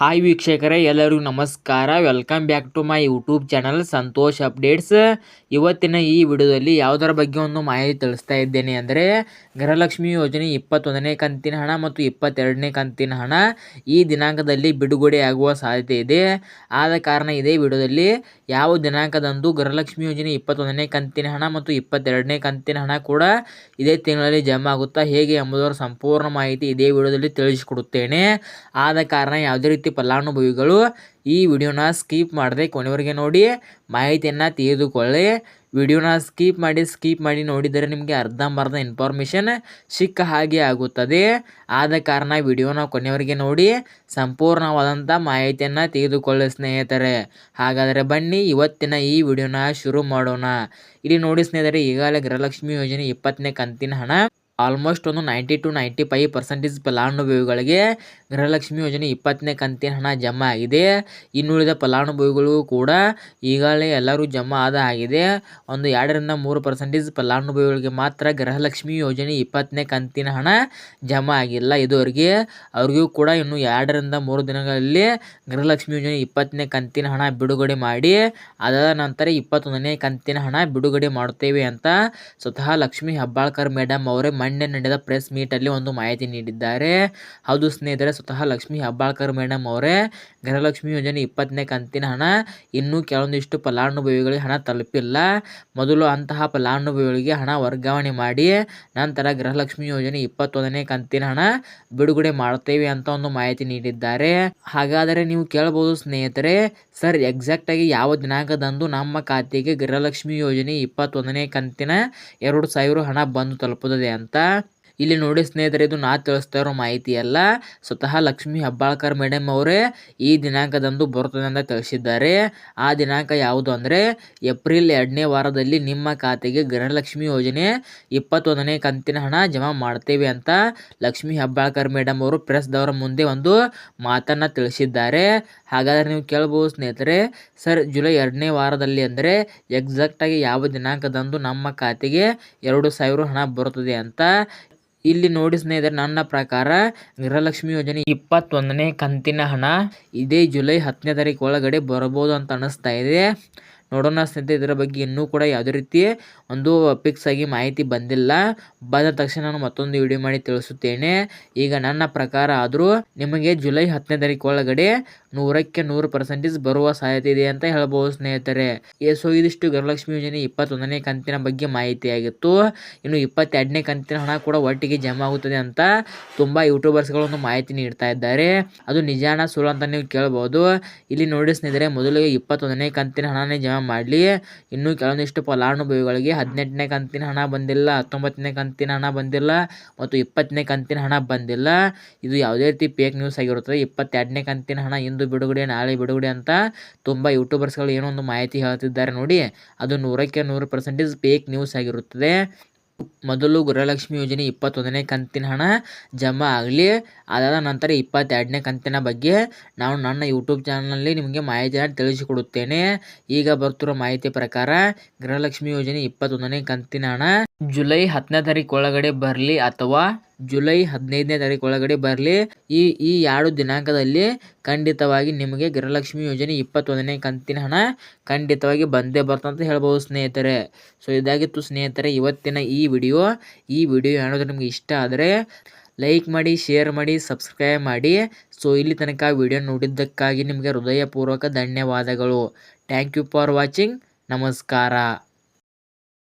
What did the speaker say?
Hi ವೀಕ್ಷಕರೇ, ಎಲ್ಲರಿಗೂ ನಮಸ್ಕಾರ. Welcome back to my YouTube channel Santhosh updates ಇವತ್ತಿನ ಈ ವಿಡಿಯೋದಲ್ಲಿ ಯಾವುದರ ಬಗ್ಗೆ ಒಂದು ಮಾಹಿತಿ ತಿಳಿಸ್ತಾ ಇದ್ದೇನೆ ಅಂದರೆ, ಗೃಹಲಕ್ಷ್ಮಿ ಯೋಜನೆ ಇಪ್ಪತ್ತೊಂದನೇ ಕಂತಿನ ಹಣ ಮತ್ತು ಇಪ್ಪತ್ತೆರಡನೇ ಕಂತಿನ ಹಣ ಈ ದಿನಾಂಕದಲ್ಲಿ ಬಿಡುಗಡೆ ಆಗುವ ಸಾಧ್ಯತೆ ಇದೆ. ಆದ ಕಾರಣ ಇದೇ ವಿಡಿಯೋದಲ್ಲಿ ಯಾವ ದಿನಾಂಕದಂದು ಗೃಹಲಕ್ಷ್ಮಿ ಯೋಜನೆ ಇಪ್ಪತ್ತೊಂದನೇ ಕಂತಿನ ಹಣ ಮತ್ತು ಇಪ್ಪತ್ತೆರಡನೇ ಕಂತಿನ ಹಣ ಕೂಡ ಇದೇ ತಿಂಗಳಲ್ಲಿ ಜಮಾ ಆಗುತ್ತಾ ಹೇಗೆ ಎಂಬುದರ ಸಂಪೂರ್ಣ ಮಾಹಿತಿ ಇದೇ ವಿಡಿಯೋದಲ್ಲಿ ತಿಳಿಸಿಕೊಡುತ್ತೇನೆ. ಆದ ಕಾರಣ ಯಾವುದೇ ರೀತಿ ಫಲಾನುಭವಿಗಳು ಈ ವಿಡಿಯೋನ ಸ್ಕಿಪ್ ಮಾಡದೆ ಕೊನೆವರೆಗೆ ನೋಡಿ ಮಾಹಿತಿಯನ್ನು ತೆಗೆದುಕೊಳ್ಳಿ ವಿಡಿಯೋನ ಸ್ಕಿಪ್ ಮಾಡಿ ಸ್ಕಿಪ್ ಮಾಡಿ ನೋಡಿದರೆ ನಿಮಗೆ ಅರ್ಧಂಬರ್ಧ ಇನ್ಫಾರ್ಮೇಷನ್ ಸಿಕ್ಕ ಹಾಗೆ ಆಗುತ್ತದೆ. ಆದ ಕಾರಣ ವಿಡಿಯೋನ ಕೊನೆವರೆಗೆ ನೋಡಿ ಸಂಪೂರ್ಣವಾದಂಥ ಮಾಹಿತಿಯನ್ನು ತೆಗೆದುಕೊಳ್ಳಿ ಸ್ನೇಹಿತರೆ. ಹಾಗಾದರೆ ಬನ್ನಿ, ಇವತ್ತಿನ ಈ ವಿಡಿಯೋನ ಶುರು ಮಾಡೋಣ. ಇಲ್ಲಿ ನೋಡಿ ಸ್ನೇಹಿತರೆ, ಈಗಾಗಲೇ ಗೃಹಲಕ್ಷ್ಮಿ ಯೋಜನೆ ಇಪ್ಪತ್ತನೇ ಕಂತಿನ ಹಣ. ಆಲ್ಮೋಸ್ಟ್ ಒಂದು ninety two ninety five percentage ಫಲಾನುಭವಿಗಳಿಗೆ ಗೃಹಲಕ್ಷ್ಮಿ ಯೋಜನೆ ಇಪ್ಪತ್ತನೇ ಕಂತಿನ ಹಣ ಜಮಾ ಆಗಿದೆ. ಇನ್ನುಳಿದ ಫಲಾನುಭವಿಗಳು ಕೂಡ ಈಗಾಗಲೇ ಎಲ್ಲರೂ ಜಮಾ ಆದ ಆಗಿದೆ ಒಂದು ಎರಡರಿಂದ ಮೂರು ಪರ್ಸೆಂಟೇಜ್ ಫಲಾನುಭವಿಗಳಿಗೆ ಮಾತ್ರ ಗೃಹಲಕ್ಷ್ಮಿ ಯೋಜನೆ ಇಪ್ಪತ್ತನೇ ಕಂತಿನ ಹಣ ಜಮಾ ಆಗಿಲ್ಲ. ಇದುವರೆಗೆ ಅವ್ರಿಗೂ ಕೂಡ ಇನ್ನು ಎರಡರಿಂದ ಮೂರು ದಿನಗಳಲ್ಲಿ ಗೃಹಲಕ್ಷ್ಮಿ ಯೋಜನೆ ಇಪ್ಪತ್ತನೇ ಕಂತಿನ ಹಣ ಬಿಡುಗಡೆ ಮಾಡಿ, ಅದಾದ ನಂತರ ಇಪ್ಪತ್ತೊಂದನೇ ಕಂತಿನ ಹಣ ಬಿಡುಗಡೆ ಮಾಡುತ್ತೇವೆ ಅಂತ ಸ್ವತಃ ಲಕ್ಷ್ಮೀ ಹೆಬ್ಬಾಳ್ಕರ್ ಮೇಡಮ್ ಅವರೇ ಮೊನ್ನೆ ನಡೆದ ಪ್ರೆಸ್ ಮೀಟಲ್ಲಿ ಒಂದು ಮಾಹಿತಿ ನೀಡಿದ್ದಾರೆ. ಹೌದು ಸ್ನೇಹಿತರೆ, ಸ್ವತಃ ಲಕ್ಷ್ಮಿ ಹೆಬ್ಬಾಳ್ಕರ್ ಮೇಡಮ್ ಅವರೇ. ಗೃಹಲಕ್ಷ್ಮಿ ಯೋಜನೆ ಇಪ್ಪತ್ತನೇ ಕಂತಿನ ಹಣ. ಇನ್ನೂ ಕೆಲವೊಂದಿಷ್ಟು ಫಲಾನುಭವಿಗಳಿಗೆ ಹಣ ತಲುಪಿಲ್ಲ. ಮೊದಲು ಅಂತಹ ಫಲಾನುಭವಿಗಳಿಗೆ ಹಣ ವರ್ಗಾವಣೆ ಮಾಡಿ, ನಂತರ ಗೃಹಲಕ್ಷ್ಮಿ ಯೋಜನೆ ಇಪ್ಪತ್ತೊಂದನೇ ಕಂತಿನ ಹಣ ಬಿಡುಗಡೆ ಮಾಡುತ್ತೇವೆ ಅಂತ ಒಂದು ಮಾಹಿತಿ ನೀಡಿದ್ದಾರೆ. ಹಾಗಾದರೆ ನೀವು ಕೇಳಬಹುದು ಸ್ನೇಹಿತರೆ ಸರ್ ಎಕ್ಸಾಕ್ಟ್ ಆಗಿ ಯಾವ ದಿನಾಂಕದಂದು ನಮ್ಮ ಖಾತೆಗೆ ಗೃಹಲಕ್ಷ್ಮಿ ಯೋಜನೆ ಇಪ್ಪತ್ತೊಂದನೇ ಕಂತಿನ ಎರಡು ಸಾವಿರ ಹಣ ಬಂದು ತಲುಪುತ್ತದೆ ಅಂತ ಇಲ್ಲಿ ನೋಡಿ ಸ್ನೇಹಿತರೆ, ಇದು ನಾ ತಿಳಿಸ್ತಾ ಇರೋ ಮಾಹಿತಿ ಅಲ್ಲ. ಸ್ವತಃ ಲಕ್ಷ್ಮಿ ಹೆಬ್ಬಾಳ್ಕರ್ ಮೇಡಮ್ ಅವರೇ ಈ ದಿನಾಂಕದಂದು ಬರುತ್ತದೆ ಅಂತ ತಿಳಿಸಿದ್ದಾರೆ. ಆ ದಿನಾಂಕ ಯಾವುದು ಅಂದರೆ ಏಪ್ರಿಲ್ ಎರಡನೇ ವಾರದಲ್ಲಿ ನಿಮ್ಮ ಖಾತೆಗೆ ಗೃಹಲಕ್ಷ್ಮಿ ಯೋಜನೆ ಇಪ್ಪತ್ತೊಂದನೇ ಕಂತಿನ ಹಣ ಜಮಾ ಮಾಡ್ತೇವೆ ಅಂತ ಲಕ್ಷ್ಮೀ ಹೆಬ್ಬಾಳ್ಕರ್ ಮೇಡಮ್ ಅವರು ಪ್ರೆಸ್ದವರ ಮುಂದೆ ಒಂದು ಮಾತನ್ನು ತಿಳಿಸಿದ್ದಾರೆ. ಹಾಗಾದರೆ ನೀವು ಕೇಳ್ಬೋದು ಸ್ನೇಹಿತರೆ ಸರ್ ಜುಲೈ ಎರಡನೇ ವಾರದಲ್ಲಿ ಅಂದರೆ ಎಕ್ಸಾಕ್ಟಾಗಿ ಯಾವ ದಿನಾಂಕದಂದು ನಮ್ಮ ಖಾತೆಗೆ ಎರಡು ಸಾವಿರ ಹಣ ಬರುತ್ತದೆ ಅಂತ ಇಲ್ಲಿ ನೋಡಿ ಸ್ನೇಹಿತರೆ, ನನ್ನ ಪ್ರಕಾರ ಗೃಹಲಕ್ಷ್ಮಿ ಯೋಜನೆ ಇಪ್ಪತ್ತೊಂದನೇ ಕಂತಿನ ಹಣ ಇದೇ ಜುಲೈ ಹತ್ತನೇ ತಾರೀಕು ಒಳಗಡೆ ಬರಬಹುದು ಅಂತ ಅನಿಸ್ತಾ ಇದೆ. ನೋಡೋಣ. ಸ್ನೇಹಿತರೆ, ಇದರ ಬಗ್ಗೆ ಇನ್ನೂ ಕೂಡ ಯಾವುದೇ ರೀತಿ ಒಂದು ಫಿಕ್ಸ್ ಆಗಿ ಮಾಹಿತಿ ಬಂದಿಲ್ಲ. ಬಂದ ತಕ್ಷಣ ನಾನು ಮತ್ತೊಂದು ವಿಡಿಯೋ ಮಾಡಿ ತಿಳಿಸುತ್ತೇನೆ. ಈಗ ನನ್ನ ಪ್ರಕಾರ ಆದರೂ ನಿಮಗೆ ಜುಲೈ ಹತ್ತನೇ ತಾರೀಕು ಒಳಗಡೆ ನೂರಕ್ಕೆ ನೂರು ಪರ್ಸೆಂಟೇಜ್ ಬರುವ ಸಾಧ್ಯತೆ ಇದೆ ಅಂತ ಹೇಳ್ಬೋದು ಸ್ನೇಹಿತರೆ. ಸೊ ಇದಿಷ್ಟು ಗೃಹಲಕ್ಷ್ಮಿ ಯೋಜನೆ ಇಪ್ಪತ್ತೊಂದನೇ ಕಂತಿನ ಬಗ್ಗೆ ಮಾಹಿತಿ ಆಗಿತ್ತು ಇನ್ನು ಇಪ್ಪತ್ತೆರಡನೇ ಕಂತಿನ ಹಣ ಕೂಡ ಒಟ್ಟಿಗೆ ಜಮಾ ಆಗುತ್ತದೆ ಅಂತ ತುಂಬ ಯೂಟ್ಯೂಬರ್ಸ್ಗಳು ಮಾಹಿತಿ ನೀಡ್ತಾ ಇದ್ದಾರೆ. ಅದು ನಿಜಾನ ಸುಳ್ಳು ಅಂತ ನೀವು ಕೇಳ್ಬೋದು. ಇಲ್ಲಿ ನೋಡಿ ಸ್ನೇಹಿತರೆ, ಮೊದಲಿಗೆ ಇಪ್ಪತ್ತೊಂದನೇ ಕಂತಿನ ಹಣನೇ ಜಮಾ ಮಾಡಲಿ. ಇನ್ನೂ ಕೆಲವೊಂದಿಷ್ಟು ಫಲಾನುಭವಿಗಳಿಗೆ ಹದಿನೆಂಟನೇ ಕಂತಿನ ಹಣ ಬಂದಿಲ್ಲ, ಹತ್ತೊಂಬತ್ತನೇ ಕಂತಿನ ಹಣ ಬಂದಿಲ್ಲ ಮತ್ತು ಇಪ್ಪತ್ತನೇ ಕಂತಿನ ಹಣ ಬಂದಿಲ್ಲ. ಇದು ಯಾವುದೇ ರೀತಿ ಫೇಕ್ ನ್ಯೂಸ್ ಆಗಿರುತ್ತದೆ. ಇಪ್ಪತ್ತೆರಡನೇ ಕಂತಿನ ಹಣ ಇಂದು ಬಿಡುಗಡೆ, ನಾಳೆ ಬಿಡುಗಡೆ ಅಂತ ತುಂಬ ಯೂಟ್ಯೂಬರ್ಸ್ಗಳು ಏನೋ ಒಂದು ಮಾಹಿತಿ ಹೇಳ್ತಿದ್ದಾರೆ ನೋಡಿ. ಅದು ನೂರಕ್ಕೆ ನೂರು ಪರ್ಸೆಂಟೇಜ್ ಫೇಕ್ ನ್ಯೂಸ್ ಆಗಿರುತ್ತದೆ. ಮೊದಲು ಗೃಹಲಕ್ಷ್ಮಿ ಯೋಜನೆ ಇಪ್ಪತ್ತೊಂದನೇ ಕಂತಿನ ಹಣ ಜಮಾ ಆಗಲಿ. ಅದಾದ ನಂತರ ಇಪ್ಪತ್ತೆರಡನೇ ಕಂತಿನ ಬಗ್ಗೆ ನಾನು ನನ್ನ ಯೂಟ್ಯೂಬ್ ಚಾನಲ್ನಲ್ಲಿ ನಿಮಗೆ ಮಾಹಿತಿಯನ್ನು ತಿಳಿಸಿಕೊಡುತ್ತೇನೆ. ಈಗ ಬರ್ತಿರೋ ಮಾಹಿತಿ ಪ್ರಕಾರ ಗೃಹಲಕ್ಷ್ಮಿ ಯೋಜನೆ ಇಪ್ಪತ್ತೊಂದನೇ ಕಂತಿನ ಹಣ ಜುಲೈ ಹತ್ತನೇ ತಾರೀಕು ಒಳಗಡೆ ಬರಲಿ ಅಥವಾ ಜುಲೈ ಹದಿನೈದನೇ ತಾರೀಕು ಒಳಗಡೆ ಬರಲಿ. ಈ ಈ ಎರಡು ದಿನಾಂಕದಲ್ಲಿ ಖಂಡಿತವಾಗಿ ನಿಮಗೆ ಗೃಹಲಕ್ಷ್ಮಿ ಯೋಜನೆ ಇಪ್ಪತ್ತೊಂದನೇ ಕಂತಿನ ಹಣ ಖಂಡಿತವಾಗಿ ಬಂದೇ ಬರ್ತಂತ ಹೇಳ್ಬೋದು ಸ್ನೇಹಿತರೆ. ಸೊ ಇದಾಗಿತ್ತು ಸ್ನೇಹಿತರೆ, ಇವತ್ತಿನ ಈ ವಿಡಿಯೋ ಈ ವಿಡಿಯೋ ಏನಾದರೂ ನಿಮಗೆ ಇಷ್ಟ ಆದರೆ ಲೈಕ್ ಮಾಡಿ, ಶೇರ್ ಮಾಡಿ, ಸಬ್ಸ್ಕ್ರೈಬ್ ಮಾಡಿ. ಸೊ ಇಲ್ಲಿ ತನಕ ವಿಡಿಯೋ ನೋಡಿದ್ದಕ್ಕಾಗಿ ನಿಮಗೆ ಹೃದಯಪೂರ್ವಕ ಧನ್ಯವಾದಗಳು. ಥ್ಯಾಂಕ್ ಯು ಫಾರ್ ವಾಚಿಂಗ್ ನಮಸ್ಕಾರ.